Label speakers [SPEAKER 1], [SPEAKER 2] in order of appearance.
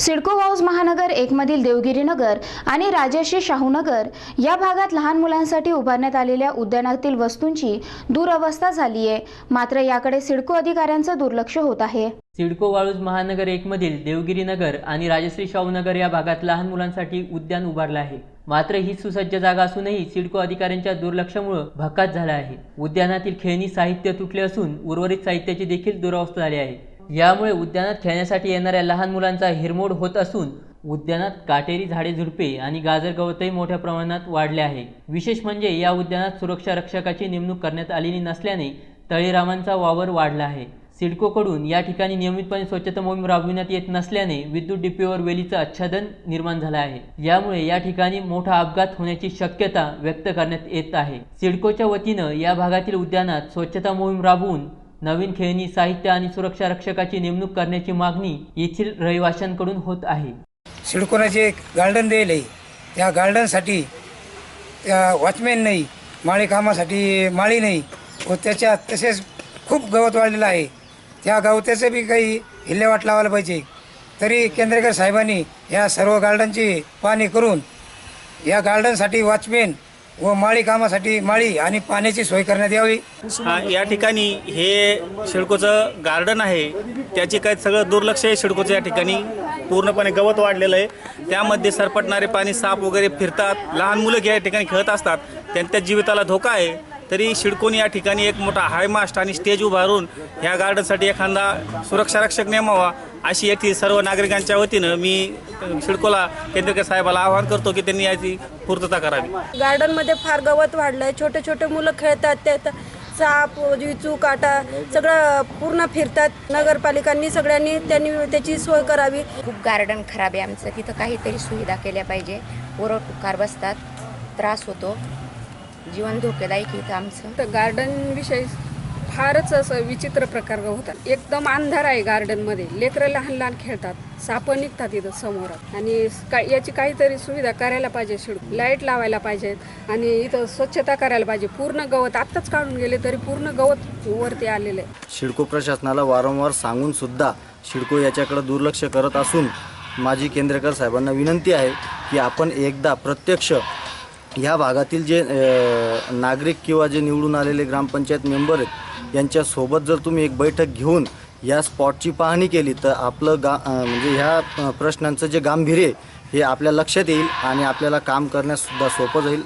[SPEAKER 1] सिडको वाऊज महानगर एकमधील देवगिरी नगर आणि राजश्री शाहूनगर या भागात लहान मुलांसाठी उभारण्यात आलेल्या उद्यानातील वस्तूंची दुरवस्था झाली आहे. मात्र याकडे सिडको अधिकाऱ्यांचं दुर्लक्ष होत आहे.
[SPEAKER 2] सिडको वाळूज महानगर एकमधील देवगिरी नगर आणि राजश्री शाहूनगर या भागात लहान मुलांसाठी उद्यान उभारलं आहे. मात्र ही सुसज्ज जागा असूनही सिडको अधिकाऱ्यांच्या दुर्लक्षामुळे भकास झाला आहे. उद्यानातील खेळणी साहित्य तुटले असून उर्वरित साहित्याची देखील दुरावस्था झाली आहे. यामुळे उद्यानात खेळण्यासाठी येणाऱ्या लहान मुलांचा हिरमोड होत असून उद्यानात काटेरी झाडे झुडपे आणि गाजर गवतही मोठ्या प्रमाणात वाढले आहे. विशेष म्हणजे या उद्यानात सुरक्षा रक्षकाची नेमणूक करण्यात आलेली नसल्याने तळीरामांचा वावर वाढला आहे. सिडकोकडून या ठिकाणी नियमितपणे स्वच्छता मोहीम राबविण्यात येत नसल्याने विद्युत डिपोवर वेलीचं आच्छादन निर्माण झालं आहे. यामुळे या ठिकाणी मोठा अपघात होण्याची शक्यता व्यक्त करण्यात येत आहे. सिडकोच्या वतीनं या भागातील उद्यानात स्वच्छता मोहीम राबवून नवीन खेळणी साहित्य आणि सुरक्षा रक्षकाची नेमणूक करण्याची मागणी येथील रहिवाशांकडून होत आहे.
[SPEAKER 3] सिडकोनाचे एक गार्डन दिले त्या गार्डनसाठी त्या वॉचमॅन नाही माळी कामासाठी माळी नाही व त्याच्या तसेच खूप गवत वाढलेलं आहे. त्या गवताचं बी काही हिल्लेवाट लावायला पाहिजे. तरी केंद्रेकर साहेबांनी या सर्व गार्डनची पाहणी करून या गार्डनसाठी वॉचमॅन व माळी कामासाठी माळी आणि पाण्याची सोय करण्यात यावी.
[SPEAKER 4] हा या ठिकाणी हे शिडकोचं गार्डन आहे. त्याचे काय सगळं दुर्लक्ष आहे शिडकोचं या ठिकाणी. पूर्णपणे गवत वाढलेलं आहे. त्यामध्ये सरपटणारे पाणी साप वगैरे फिरतात. लहान मुलं या ठिकाणी खेळत असतात. त्यांच्या जीविताला धोका आहे. तरी शिडकोने या ठिकाणी एक मोठा हायमास्ट आणि स्टेज उभारून ह्या गार्डनसाठी एखादा सुरक्षा रक्षक नेमावा. अशी येथील सर्व नागरिकांच्या वतीनं मी शिडकोला केंद्रकर साहेबाला आवाहन करतो की त्यांनी याची पूर्तता करावी.
[SPEAKER 5] गार्डनमध्ये फार गवत वाढलंय छोटे छोटे मुलं खेळतात त्यात साप विचू काटा सगळं पूर्ण फिरतात. नगरपालिकांनी सगळ्यांनी त्यांनी त्याची सोय करावी.
[SPEAKER 6] खूप गार्डन खराब आहे आमचं. तिथं काहीतरी सुविधा केल्या पाहिजे. ओरड पुकार बसतात. त्रास होतो. जीवन धोकेदायक इथं आमचं.
[SPEAKER 7] तर गार्डन विषयी फारच असं विचित्र प्रकार होतात एकदम अंधार आहे गार्डनमध्ये लेकरं लहान लहान खेळतात. साप निघतात इथं समोर आणि का याची काहीतरी सुविधा करायला पाहिजे शिड लाइट लावायला पाहिजेत. आणि इथं स्वच्छता करायला पाहिजे. पूर्ण गवत आत्ताच काढून गेले तरी पूर्ण गवत वरती आलेलं आहे.
[SPEAKER 8] शिडको प्रशासनाला वारंवार सांगून सुद्धा शिडको याच्याकडे दुर्लक्ष करत असून माझी केंद्रेकर साहेबांना विनंती आहे की आपण एकदा प्रत्यक्ष ह्या भागातील जे नागरिक किंवा जे निवडून आलेले ग्रामपंचायत मेंबर आहेत यांच्यासोबत जर तुम्ही एक बैठक घेऊन या स्पॉटची पाहणी केली तर आपलं गा म्हणजे ह्या प्रश्नांचं जे गांभीर्य आहे हे आपल्या लक्षात येईल आणि आपल्याला काम करण्याससुद्धा सोपं जाईल.